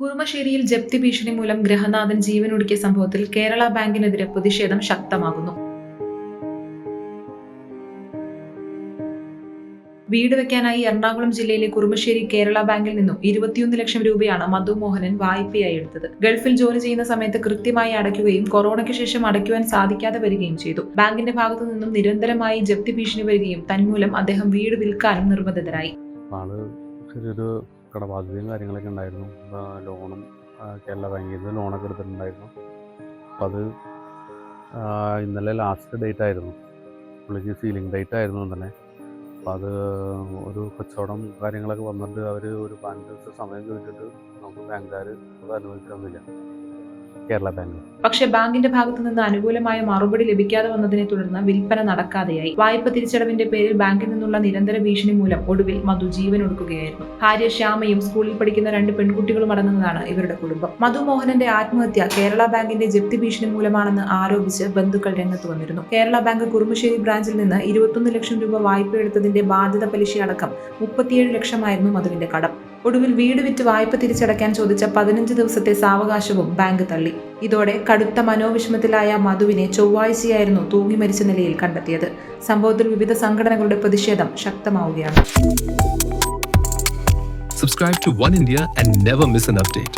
കുറുമശ്ശേരിയിൽ ജപ്തി ഭീഷണി മൂലം ഗ്രഹനാഥൻ ജീവനൊടുക്കിയ സംഭവത്തിൽ കേരള ബാങ്കിനെതിരെ പ്രതിഷേധം ശക്തമാകുന്നു. വീട് വെക്കാനായി എറണാകുളം ജില്ലയിലെ കുറുമശ്ശേരി കേരള ബാങ്കിൽ നിന്നും ഇരുപത്തിയൊന്ന് ലക്ഷം രൂപയാണ് മധു മോഹനൻ വായ്പയായി എടുത്തത്. ഗൾഫിൽ ജോലി ചെയ്യുന്ന സമയത്ത് കൃത്യമായി അടയ്ക്കുകയും കൊറോണയ്ക്ക് ശേഷം അടയ്ക്കുവാൻ സാധിക്കാതെ വരികയും ചെയ്തു. ബാങ്കിന്റെ ഭാഗത്തു നിന്നും നിരന്തരമായി ജപ്തി ഭീഷണി വരികയും തന്മൂലം അദ്ദേഹം വീട് വിൽക്കാനും നിർബന്ധിതരായി. കടബാധ്യതയും കാര്യങ്ങളൊക്കെ ഉണ്ടായിരുന്നു. ലോണും കേരള ബാങ്കിൽ നിന്ന് ലോണൊക്കെ എടുത്തിട്ടുണ്ടായിരുന്നു. അപ്പം അത് ഇന്നലെ ലാസ്റ്റ് ഡേറ്റ് ആയിരുന്നു. പുള്ളിക്ക് സീലിംഗ് ഡേറ്റ് ആയിരുന്നു തന്നെ അപ്പം അത് ഒരു കച്ചവടം കാര്യങ്ങളൊക്കെ വന്നിട്ട് അവർ ഒരു പതിനഞ്ച് ദിവസം സമയം ചോദിച്ചിട്ട് നമുക്ക് ബാങ്കുകാർ അത് അനുവദിച്ചിട്ടൊന്നുമില്ല കേരള ബാങ്ക് പക്ഷെ ബാങ്കിന്റെ ഭാഗത്തു നിന്ന് അനുകൂലമായ മറുപടി ലഭിക്കാതെ വന്നതിനെ തുടർന്ന് വിൽപ്പന നടക്കാതെയായി. വായ്പ തിരിച്ചടവിന്റെ പേരിൽ ബാങ്കിൽ നിന്നുള്ള നിരന്തര ഭീഷണി മൂലം ഒടുവിൽ മധു ജീവൻ ഒടുക്കുകയായിരുന്നു. ഭാര്യ ശ്യാമയും സ്കൂളിൽ പഠിക്കുന്ന രണ്ട് പെൺകുട്ടികളും അടങ്ങുന്നതാണ് ഇവരുടെ കുടുംബം. മധു മോഹനന്റെ ആത്മഹത്യ കേരള ബാങ്കിന്റെ ജപ്തി ഭീഷണി മൂലമാണെന്ന് ആരോപിച്ച് ബന്ധുക്കൾ രംഗത്ത് വന്നിരുന്നു. കേരള ബാങ്ക് കുറുമശ്ശേരി ബ്രാഞ്ചിൽ നിന്ന് ഇരുപത്തൊന്ന് ലക്ഷം രൂപ വായ്പ എടുത്തതിന്റെ ബാധ്യത പലിശ അടക്കം മുപ്പത്തിയേഴ് ലക്ഷമായിരുന്നു മധുവിന്റെ കടം. ഒടുവിൽ വീട് വിറ്റ് വായ്പ തിരിച്ചടക്കാൻ ചോദിച്ച പതിനഞ്ച് ദിവസത്തെ സാവകാശവും ബാങ്ക് തള്ളി. ഇതോടെ കടുത്ത മനോവിഷമത്തിലായ മധുവിനെ ചൊവ്വാഴ്ചയായിരുന്നു തൂങ്ങി മരിച്ച നിലയിൽ കണ്ടെത്തിയത്. സംഭവത്തിൽ വിവിധ സംഘടനകളുടെ പ്രതിഷേധം ശക്തമാവുകയാണ്. Subscribe to One India and never miss an update.